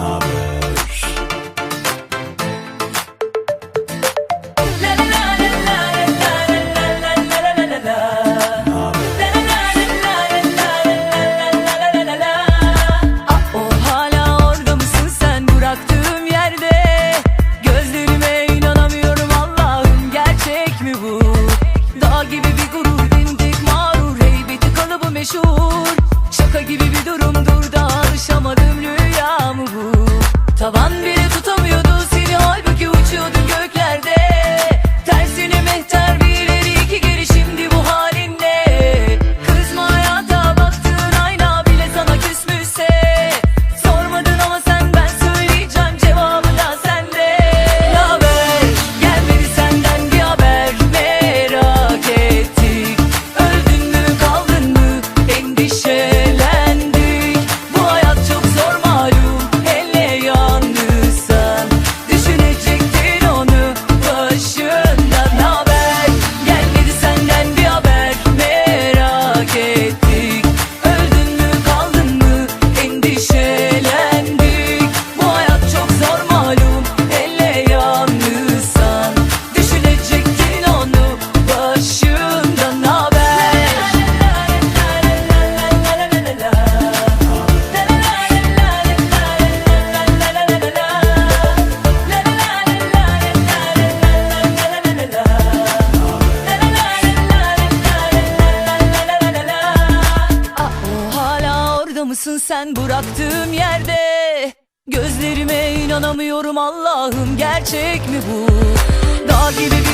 habla. varsın sen bıraktığım yerde Gözlerime inanamıyorum Allah'ım gerçek mi bu? Dağ gibi bir